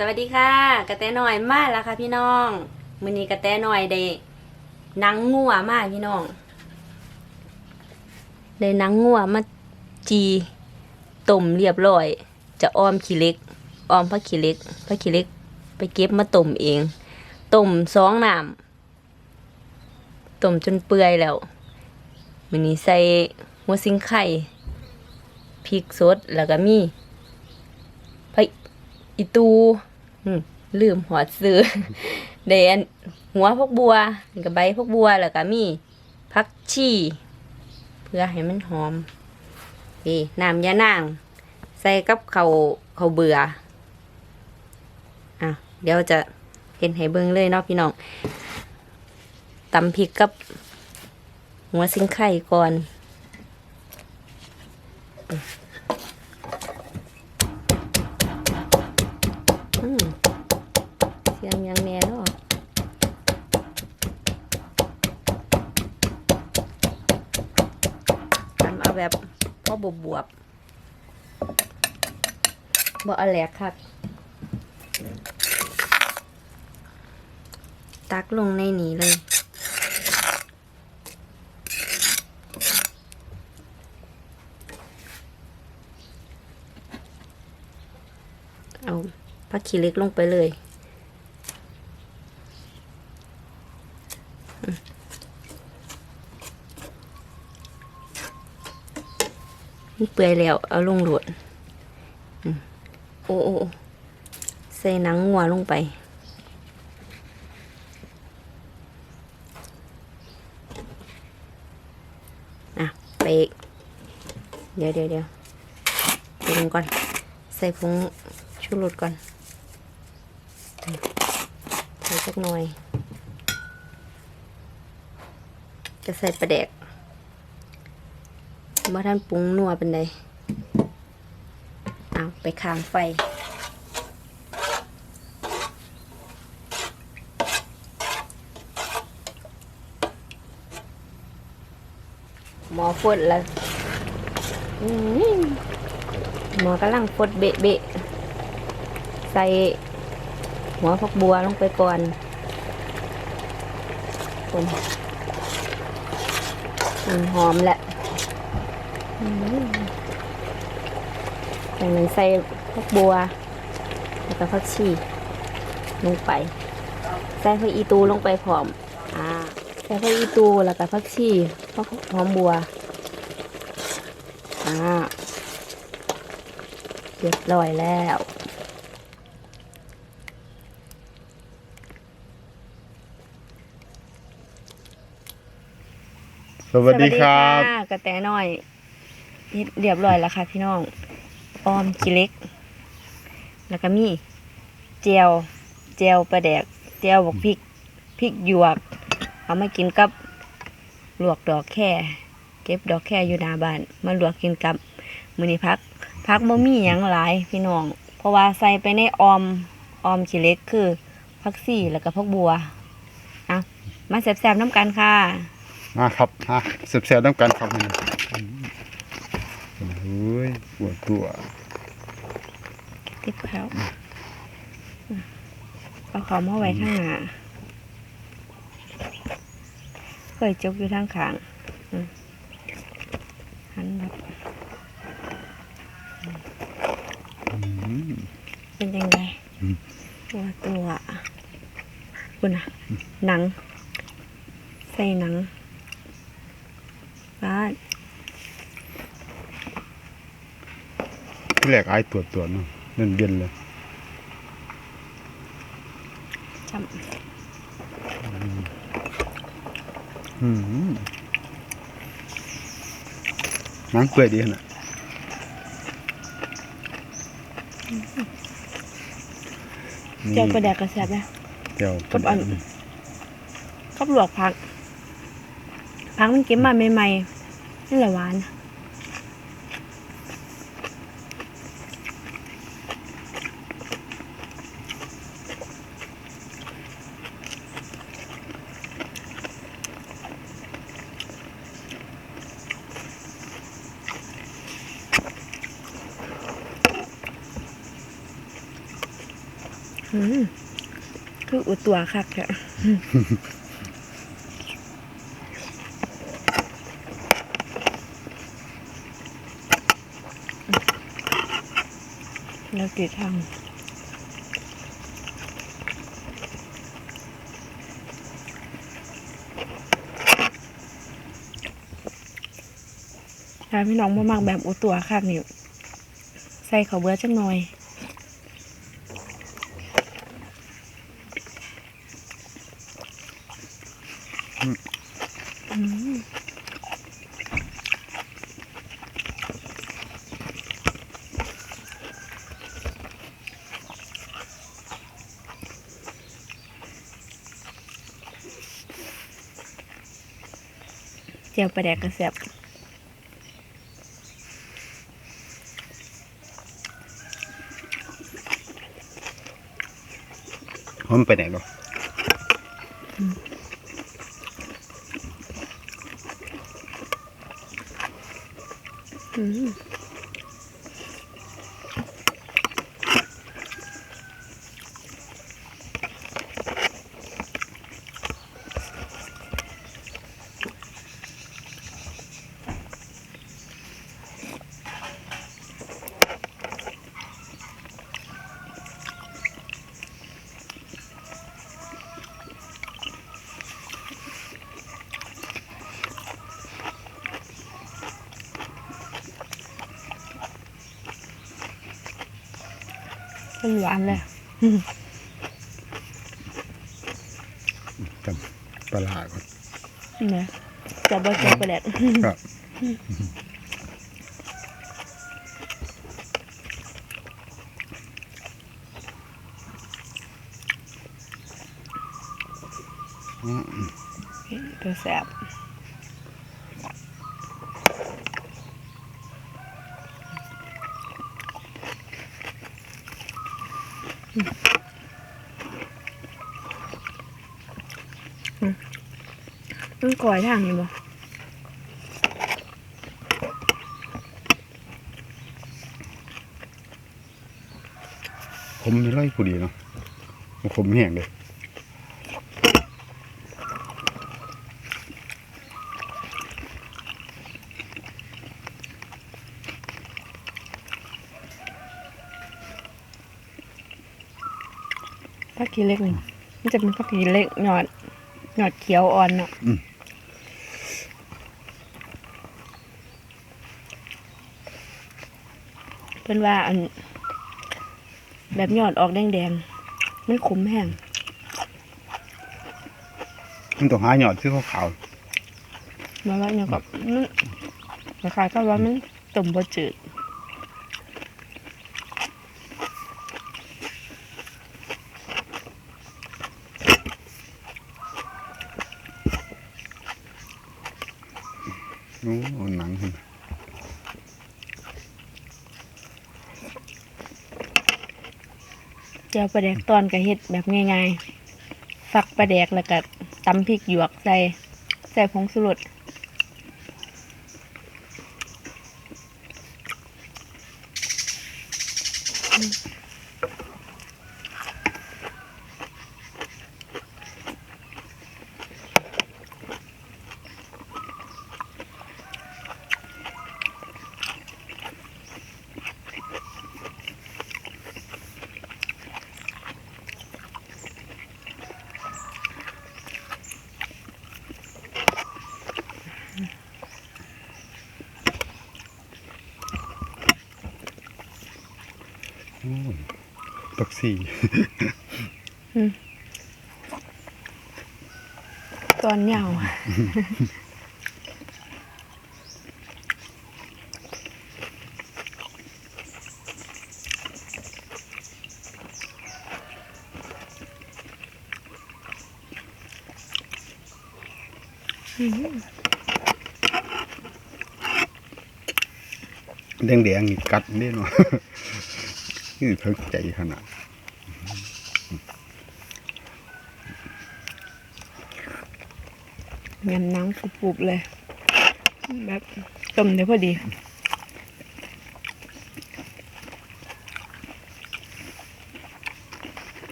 สวัสดีค่ะกระแตหน่อยมาแล้วค่ะพี่น้องมือนี้กระแตหน่อยได้นังงัวมากพี่น้องได้นังงัวมาจีต้มเรียบร้อย จะอ้อมขี้เล็กอ้อมผักขี้เล็กผักขี้เล็ก ไปเก็บมาต้มเองต้มสองน้ำต้มจนเปื่อยแล้วมือนี้ใส่หัวซิงไข่พริกสดแล้วก็มีผักอีตู ลืมหัวซื้อเดนหัวพวกบัวกับใบพวกบัวแล้วก็มีผักชีเพื่อให้มันหอมนี่น้ำยานาง ใส่กับเขาเขาเบื่ออะเดี๋ยวจะเห็นให้เบิ่งเลยเนาะพี่น้องตำพริกกับ หัวซิงไข่ก่อน อืม เสียงยังแน่เนาะทำเอาแบบพอบวบบวบๆบ่อแหลกคักตักลงในนี้เลยเอา ผักขี้เล็กลงไปเลย เปื่อยแล้ว เอาลงหลดโอ้โอใส่หนังงัวลงไป อะไปเดี๋ยวเดี๋ยวเดี๋ยวไปลงก่อน ใส่ผงชูรสก่อน ใส่สักหน่อย จะใส่ปลาแดกเมื่อท่านปรุงนัวเป็นไดเอาไปค้างไฟหมอฟดแล้วหมอกำลังฟดเบะเบะใส่ หัวผักบัวลงไปก่อนผมหอมแหละอืมจากนั้นใส่ผักบัว แล้วก็ผักชีลงไป ใส่ผักอีตูลงไปพร้อม อ่า ใส่ผักอีตูแล้วก็ผักชีผักหอมบัว อ่าเรียบร้อยแล้ว สวัสดีครับะกระแตน้อยเรียบร้อยแล้วค่ะ พี่น้องออมกิเล็ก แล้วก็มีเจียวเจียวปลาแดกเจียวบกพริกพริกหยวก เอามากินกับลวกดอกแค่ เก็บดอกแค่อยู่หน้าบ้านมาลวกกินกับมือนี้พักพักบ่มีหยังหลายพี่น้อง เพราะว่าใส่ไปในออมออมขี้เล็กคือผักซี่แล้วก็ผักบัวอะมาแซ่บๆน้ำกันค่ะ มาครับมาเสียบๆน้ำกันครับนี่โอ้ยปวดตัวติดแล้วเอาเขามาไว้ข้างหน้าเคยจกอยู่ทางขางอันแบบเป็นยังไงตัวตัวคุณอะหนัง ใส่หนัง บ้านที่แรกไอ้ายตรวจตัวจเนาะเล่นเบียนเลยจอืมหนังเปื่อยดีขนาดำเจ้ากระแดกกระแสบนะเจียวกับอันก็ลวกผัก พักมันเก็บมาใหม่ๆนี่แหละหวานคืออุดตัวคักค่ แล้วกี่ทางถ้าพี่น้องมามากแบบอุตัวค่ะนี่ใส่ข้าวเบื่อจังหน่อย จียวปลาแดกกระแสบเพราะมันไปไหนหรออืม เป็นหวานเลยจำปลาร้าก่อนนะจะบะเจียวปลาแดกครับอืมกระแสบ ต้องก่อยทางนี้บ่ผมไม่ไล่ผู้ดีเนาะมันขมแห้งเลยผักกีเล็กนี่มันจะเป็นผักกีเล็กหยอดห ยอดเขียวอ่อนเนาะอืมเป็นว่าอัน แบบหยอดออกแดงๆมันขมแห้งมันต้องหาหยอดที่ขาวมาว่าอย่างกับมันคล้ายๆกับว่ามันต้มบะจืด โอ้เอาหนังเจียวปลาแดกตอนกระเฮ็ดแบบง่ายๆฝักปลาแดกแล้วก็ตำพริกหยวกใส่ใส่ผงสุรส ตักซี่ตอนเหนียวแดงๆนี่กัดเด้เนาะนี่เพิ่งใจขนาด งามน้ำปุบๆเลย แบบต้มได้พอดี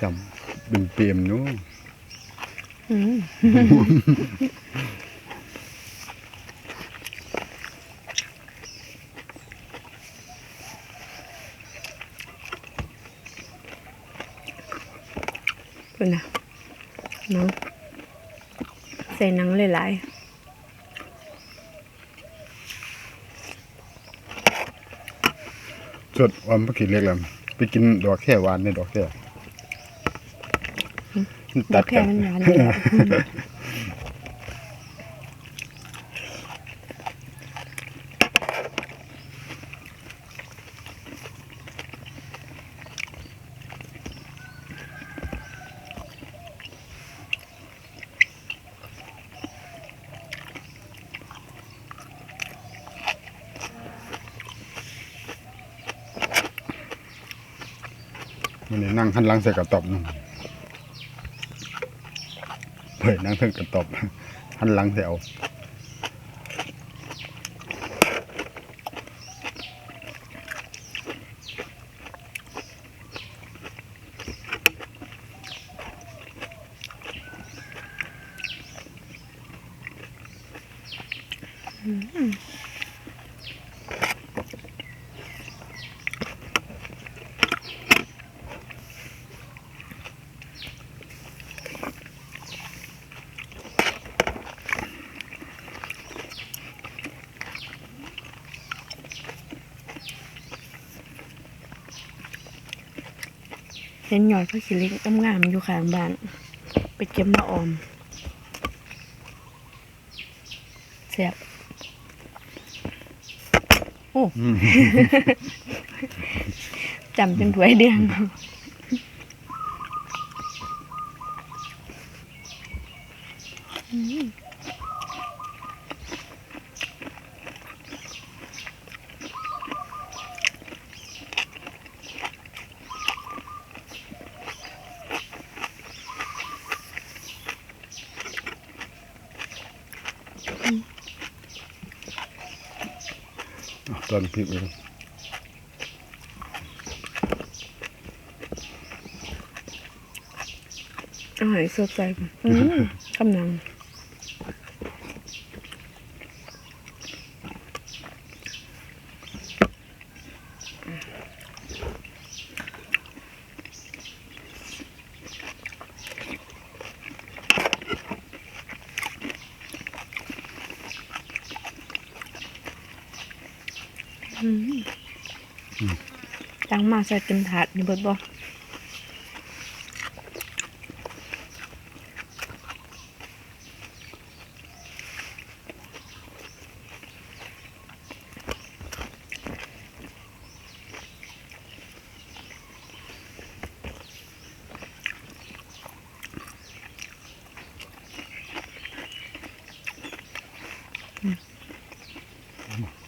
จำเป็นเปรียมเนาะ เป็นนะหนังใส่หนังหลายสดออมพักขีเล็กแล้วไปกินดอกแค่หวานในดอกแค่ๆตัดแค่กัน มันนี่นั่งหันหลังใส่กระตอบนึงเผยนั่งเทิงกระตอบหันหลังใส่เอา เห็นหยอดผักชีเล็กงามๆอยู่ข้างบ้าน ไปเก็บมาออมแซ่บโอ้อืมจำเป็นถ้วยเดียงเอา ตอนพริกเลยอาหารสดใสอืมกำลัง จังมาใส่เต็มถาดนี่เบิดบ่นี่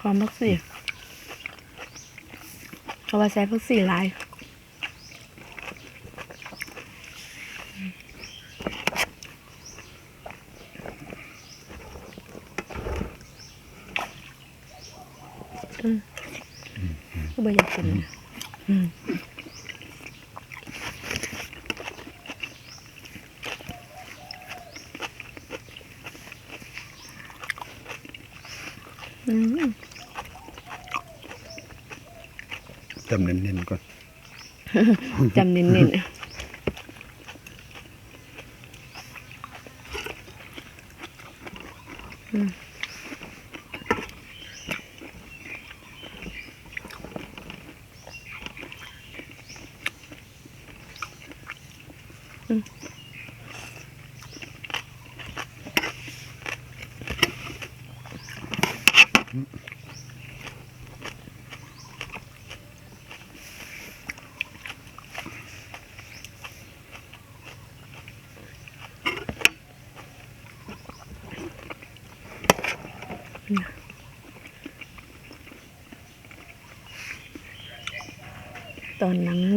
ความพักสีเขาว่าใช้พักสีลาย อืมก็ไม่อยากกินนะอืมอืม จำเน้นๆก่อน จำเน้นๆ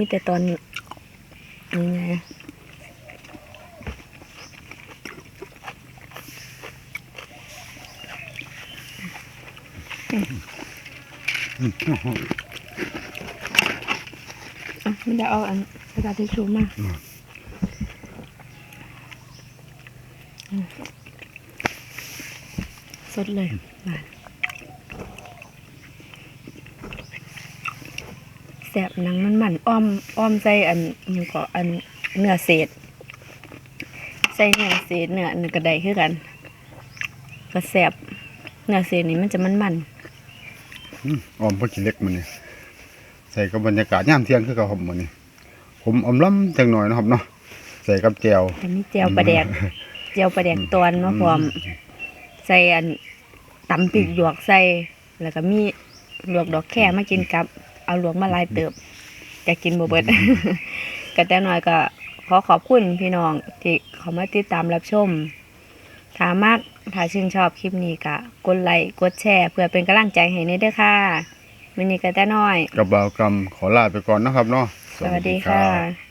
มีแต่ตอนยังไงอะมันจะเอาอันกระดาษทิชชู่มาอืมสดเลยหวาน แสบหนังมันมันอ้อมอ้อมใส่อันหยังก็อันเนื้อเศษ ใส่เนื้อเศษเนื้อเนื้อกระไดคือกันก็แสบเนื้อเศษนี่มันจะมันมันอืมออมพวกขี้เหล็กมันนี่ใส่กับบรรยากาศยามเที่ยงคือกับผมมันนี่ผมอมล้ำจังหน่อยนะครับเนาะใส่กับแจวอันนี้เจียวปลาแดกเจียวปลาแดกตอนมาพร้อมใส่อันตำปีกหยวกใส่แล้วก็มีหลวกดอกแค่มากินกับ เอาหลวกมาหลายเติบจะกินบ่เบิดก็แต่น้อยก็ขอขอบคุณพี่น้องที่เขามาติดตามรับชมถ้ามากถ้าชื่นชอบคลิปนี้ก็กดไลค์กดแชร์ เพื่อเป็นกำลังใจให้ในเด้อค่ะวันนี้ก็แต่น้อย กับบ่าวกรรมขอลาไปก่อนนะครับเนาะ สวัสดีค่ะ